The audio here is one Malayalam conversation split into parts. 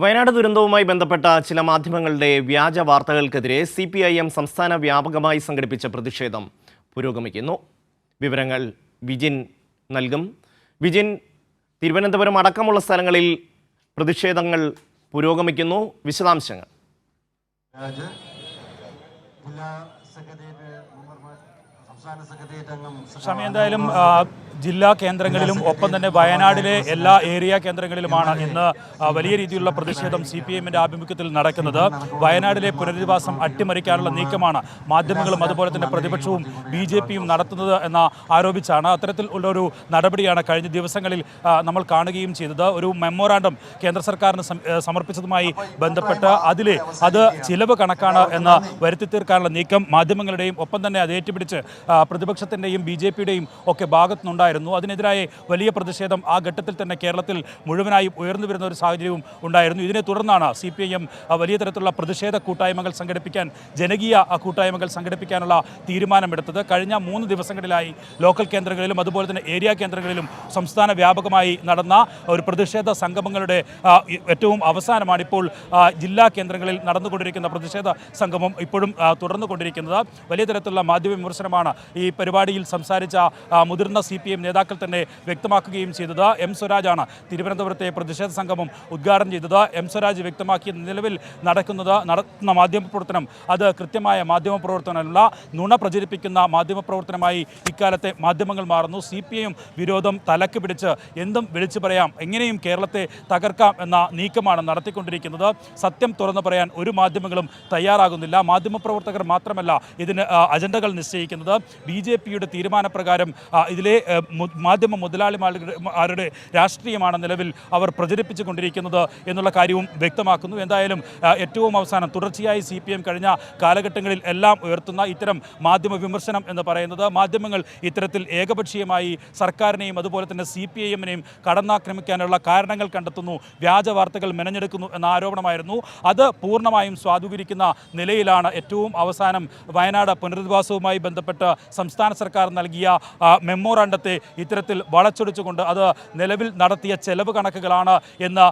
വയനാട് ദുരന്തവുമായി ബന്ധപ്പെട്ട ചില മാധ്യമങ്ങളുടെ വ്യാജ വാർത്തകൾക്കെതിരെ സി പി ഐ എം സംസ്ഥാന വ്യാപകമായി സംഘടിപ്പിച്ച പ്രതിഷേധം പുരോഗമിക്കുന്നു. വിവരങ്ങൾ വിജിൻ നൽകും. വിജിൻ തിരുവനന്തപുരം അടക്കമുള്ള സ്ഥലങ്ങളിൽ പ്രതിഷേധങ്ങൾ പുരോഗമിക്കുന്നു. വിശദാംശങ്ങൾ. ഷമി എന്തായാലും ജില്ലാ കേന്ദ്രങ്ങളിലും ഒപ്പം തന്നെ വയനാടിലെ എല്ലാ ഏരിയ കേന്ദ്രങ്ങളിലുമാണ് ഇന്ന് വലിയ രീതിയിലുള്ള പ്രതിഷേധം സി പി എമ്മിന്റെ ആഭിമുഖ്യത്തിൽ നടക്കുന്നത്. വയനാടിലെ പുനരധിവാസം അട്ടിമറിക്കാനുള്ള നീക്കമാണ് മാധ്യമങ്ങളും അതുപോലെ തന്നെ പ്രതിപക്ഷവും ബി ജെ പിയും നടത്തുന്നത് എന്ന ആരോപിച്ചാണ് അത്തരത്തിൽ ഉള്ളൊരു നടപടിയാണ് കഴിഞ്ഞ ദിവസങ്ങളിൽ നമ്മൾ കാണുകയും ചെയ്തത്. ഒരു മെമ്മോറാണ്ടം കേന്ദ്ര സർക്കാരിന് സമർപ്പിച്ചതുമായി ബന്ധപ്പെട്ട് അതിലെ അത് ചിലവ് കണക്കാണ് എന്ന് വരുത്തി തീർക്കാനുള്ള നീക്കം മാധ്യമങ്ങളുടെയും ഒപ്പം തന്നെ അത് ഏറ്റുപിടിച്ച് പ്രതിപക്ഷത്തിന്റെയും ബി ജെ പിയുടെയും ഒക്കെ ഭാഗത്തുനിന്നുണ്ടായിരുന്നു. അതിനെതിരായ വലിയ പ്രതിഷേധം ആ ഘട്ടത്തിൽ തന്നെ കേരളത്തിൽ മുഴുവനായും ഉയർന്നു വരുന്ന ഒരു സാഹചര്യവും ഉണ്ടായിരുന്നു. ഇതിനെ തുടർന്നാണ് സി പി ഐ എം വലിയ തരത്തിലുള്ള പ്രതിഷേധ കൂട്ടായ്മകൾ സംഘടിപ്പിക്കാൻ ജനകീയ കൂട്ടായ്മകൾ സംഘടിപ്പിക്കാനുള്ള തീരുമാനമെടുത്തത്. കഴിഞ്ഞ മൂന്ന് ദിവസങ്ങളിലായി ലോക്കൽ കേന്ദ്രങ്ങളിലും അതുപോലെ തന്നെ ഏരിയ കേന്ദ്രങ്ങളിലും സംസ്ഥാന വ്യാപകമായി നടന്ന ഒരു പ്രതിഷേധ സംഗമങ്ങളുടെ ഏറ്റവും അവസാനമാണ് ഇപ്പോൾ ജില്ലാ കേന്ദ്രങ്ങളിൽ നടന്നുകൊണ്ടിരിക്കുന്ന പ്രതിഷേധ സംഗമം ഇപ്പോഴും തുടർന്നുകൊണ്ടിരിക്കുന്നത്. വലിയ തരത്തിലുള്ള മാധ്യമ വിമർശനമാണ് ഈ പരിപാടിയിൽ സംസാരിച്ച മുതിർന്ന സി നേതാക്കൾ തന്നെ വ്യക്തമാക്കുകയും ചെയ്തത്. എം സ്വരാജാണ് തിരുവനന്തപുരത്തെ പ്രതിഷേധ സംഗമം ഉദ്ഘാടനം ചെയ്തത്. എം സ്വരാജ് വ്യക്തമാക്കിയ നിലവിൽ നടക്കുന്നത് നടത്തുന്ന മാധ്യമ പ്രവർത്തനം അത് കൃത്യമായ മാധ്യമ പ്രവർത്തനമല്ല. നുണ പ്രചരിപ്പിക്കുന്ന മാധ്യമ പ്രവർത്തനമായി ഇക്കാലത്തെ മാധ്യമങ്ങൾ മാറുന്നു. സി പി ഐ വിരോധം തലക്ക് പിടിച്ച് എന്തും വിളിച്ചു പറയാം. എങ്ങനെയും കേരളത്തെ തകർക്കാം എന്ന നീക്കമാണ് നടത്തിക്കൊണ്ടിരിക്കുന്നത്. സത്യം തുറന്നു പറയാൻ ഒരു മാധ്യമങ്ങളും തയ്യാറാകുന്നില്ല. മാധ്യമപ്രവർത്തകർ മാത്രമല്ല ഇതിന് അജണ്ടകൾ നിശ്ചയിക്കുന്നത്. ബി ജെ പിയുടെ തീരുമാനപ്രകാരം ഇതിലെ മാധ്യമ മുതലാളിമാരുടെ രാഷ്ട്രീയമാണ് നിലവിൽ അവർ പ്രചരിപ്പിച്ചു കൊണ്ടിരിക്കുന്നത് എന്നുള്ള കാര്യവും വ്യക്തമാക്കുന്നു. എന്തായാലും ഏറ്റവും അവസാനം തുടർച്ചയായി സി പി എം കഴിഞ്ഞ കാലഘട്ടങ്ങളിൽ എല്ലാം ഉയർത്തുന്ന ഇത്തരം മാധ്യമ വിമർശനം എന്ന് പറയുന്നത് മാധ്യമങ്ങൾ ഇത്തരത്തിൽ ഏകപക്ഷീയമായി സർക്കാരിനെയും അതുപോലെ തന്നെ സി പി ഐ എമ്മിനെയും കടന്നാക്രമിക്കാനുള്ള കാരണങ്ങൾ കണ്ടെത്തുന്നു വ്യാജ വാർത്തകൾ മെനഞ്ഞെടുക്കുന്നു എന്ന ആരോപണമായിരുന്നു. അത് പൂർണമായും സ്വാധീനിക്കുന്ന നിലയിലാണ് ഏറ്റവും അവസാനം വയനാട് പുനരധിവാസവുമായി ബന്ധപ്പെട്ട് സംസ്ഥാന സർക്കാർ നൽകിയ മെമ്മോറാണ്ടത്തെ ഇത്തരത്തിൽ വളച്ചൊടിച്ചുകൊണ്ട് അത് നിലവിൽ നടത്തിയ ചെലവ് കണക്കുകളാണ് എന്ന്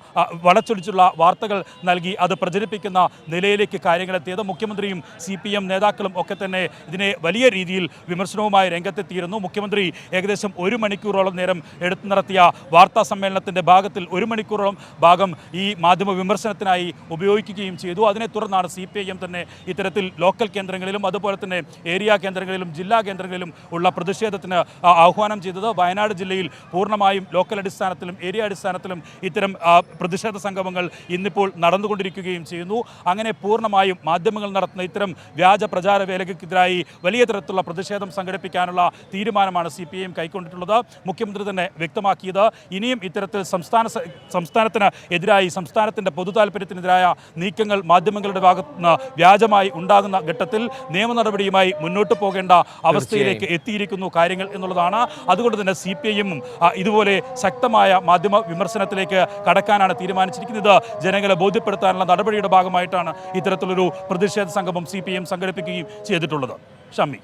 വളച്ചൊടിച്ചുള്ള വാർത്തകൾ നൽകി അത് പ്രചരിപ്പിക്കുന്ന നിലയിലേക്ക് കാര്യങ്ങളെത്തിയത് മുഖ്യമന്ത്രിയും സി പി എം നേതാക്കളും ഒക്കെ തന്നെ ഇതിനെ വലിയ രീതിയിൽ വിമർശനവുമായി രംഗത്തെത്തിയിരുന്നു. മുഖ്യമന്ത്രി ഏകദേശം ഒരു മണിക്കൂറോളം നേരം എടുത്തു നടത്തിയ വാർത്താ സമ്മേളനത്തിന്റെ ഭാഗത്തിൽ ഒരു മണിക്കൂറോളം ഭാഗം ഈ മാധ്യമ വിമർശനത്തിനായി ഉപയോഗിക്കുകയും ചെയ്തു. അതിനെ തുടർന്നാണ് സി തന്നെ ഇത്തരത്തിൽ ലോക്കൽ കേന്ദ്രങ്ങളിലും അതുപോലെ തന്നെ ഏരിയ കേന്ദ്രങ്ങളിലും ജില്ലാ കേന്ദ്രങ്ങളിലും ഉള്ള പ്രതിഷേധത്തിന് ആഹ്വാനം ചെയ്തത് വയനാട് ജില്ലയിൽ പൂർണമായും ലോക്കൽ അടിസ്ഥാനത്തിലും ഏരിയ അടിസ്ഥാനത്തിലും ഇത്തരം പ്രതിഷേധ സംഗമങ്ങൾ ഇന്നിപ്പോൾ നടന്നുകൊണ്ടിരിക്കുകയും ചെയ്യുന്നു. അങ്ങനെ പൂർണമായും മാധ്യമങ്ങൾ നടത്തുന്ന ഇത്തരം വ്യാജ പ്രചാര വേലകൾക്കെതിരായി വലിയ തരത്തിലുള്ള പ്രതിഷേധം സംഘടിപ്പിക്കാനുള്ള തീരുമാനമാണ് സി പി ഐ എം കൈക്കൊണ്ടിട്ടുള്ളത്. മുഖ്യമന്ത്രി തന്നെ വ്യക്തമാക്കിയത് ഇനിയും ഇത്തരത്തിൽ സംസ്ഥാന സംസ്ഥാനത്തിന് എതിരായി സംസ്ഥാനത്തിന്റെ പൊതു താല്പര്യത്തിനെതിരായ നീക്കങ്ങൾ മാധ്യമങ്ങളുടെ ഭാഗത്ത് നിന്ന് വ്യാജമായി ഉണ്ടാകുന്ന ഘട്ടത്തിൽ നിയമ നടപടിയുമായി മുന്നോട്ട് പോകേണ്ട അവസ്ഥയിലേക്ക് എത്തിയിരിക്കുന്നു കാര്യങ്ങൾ എന്നുള്ളതാണ്. അതുകൊണ്ട് തന്നെ സി പി ഐഎമ്മും ഇതുപോലെ ശക്തമായ മാധ്യമ വിമർശനത്തിലേക്ക് കടക്കാനാണ് തീരുമാനിച്ചിരിക്കുന്നത്. ജനങ്ങളെ ബോധ്യപ്പെടുത്താനുള്ള നടപടിയുടെ ഭാഗമായിട്ടാണ് ഇത്തരത്തിലൊരു പ്രതിഷേധ സംഗമം സി പി എം സംഘടിപ്പിക്കുകയും ചെയ്തിട്ടുള്ളത്. ഷമ്മി.